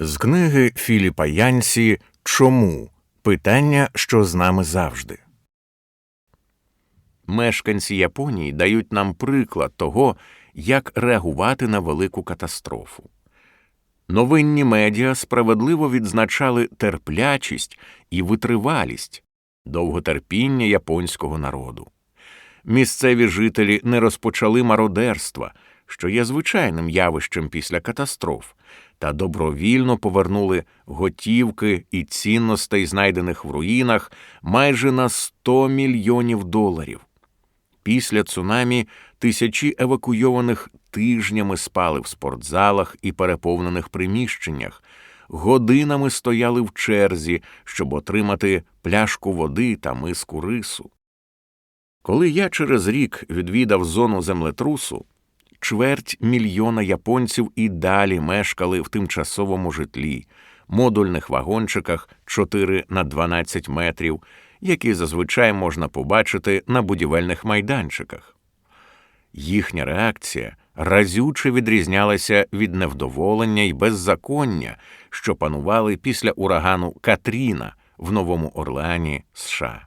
З книги Філіпа Янсі Чому? Питання, що з нами завжди. Мешканці Японії дають нам приклад того, як реагувати на велику катастрофу. Новинні медіа справедливо відзначали терплячість і витривалість, довготерпіння японського народу. Місцеві жителі не розпочали мародерства, що є звичайним явищем після катастроф, та добровільно повернули готівки і цінностей, знайдених в руїнах, майже на 100 мільйонів доларів. Після цунамі тисячі евакуйованих тижнями спали в спортзалах і переповнених приміщеннях, годинами стояли в черзі, щоб отримати пляшку води та миску рису. Коли я через рік відвідав зону землетрусу, чверть мільйона японців і далі мешкали в тимчасовому житлі, модульних вагончиках 4 на 12 метрів, які зазвичай можна побачити на будівельних майданчиках. Їхня реакція разюче відрізнялася від невдоволення й беззаконня, що панували після урагану Катріна в Новому Орлеані, США.